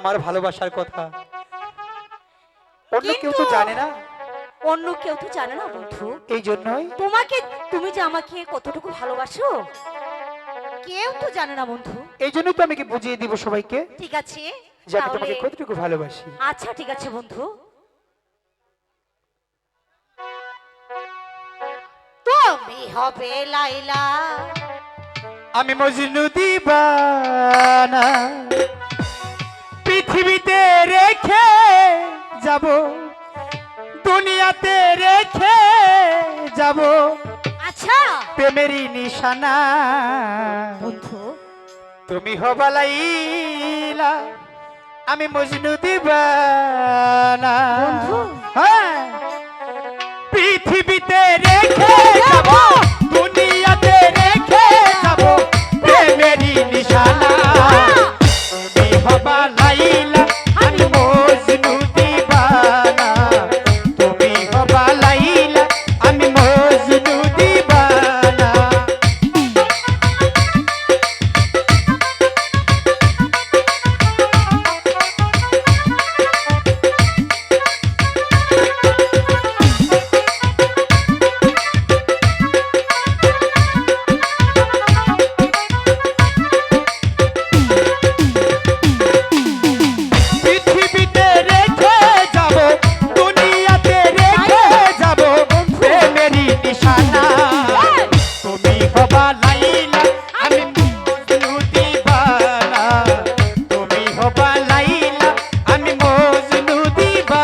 আমার ভালোবাসার কথা। অন্য কেউ তো জানে না। অন্য কেউ তো জানে না বন্ধু। এই জন্যই। তোমাকে তুমি যে আমাকে কতটুকু ভালোবাসো কেউ তো জানে না বন্ধু। এই জন্যই তো আমি কি বুঝিয়ে দিব সবাইকে। ঠিক আছে যে আমি তোমাকে কতটুকু ভালোবাসি। আচ্ছা ঠিক আছে বন্ধু। তুমি হবে লাইলা। আমি মজনু দিবানা। পৃথিবীতে রেখে যাব দুনিয়াতে রেখে যাব। আচ্ছা। প্রেমেরই নিশানা। বন্ধু। তুমি হবালাইলা আমি মজনু দিবানা। বন্ধু। হ্যাঁ। পৃথিবীতে রেখে যাব দুনিয়াতে রেখে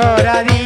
ছড়ালি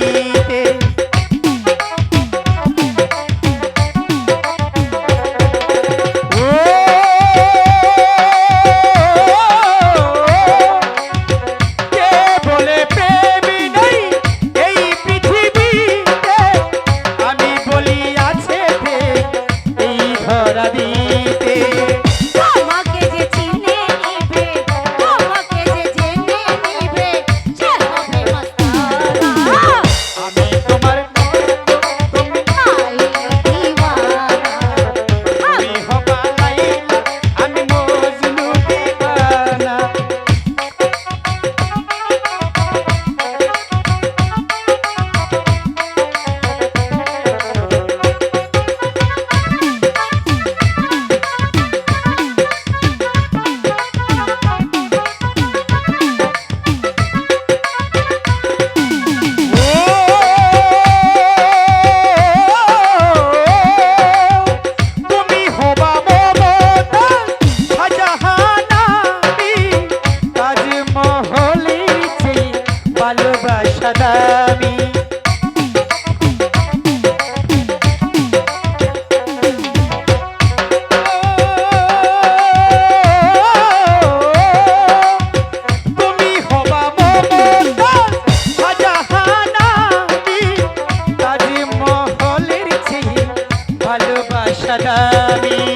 சதாவே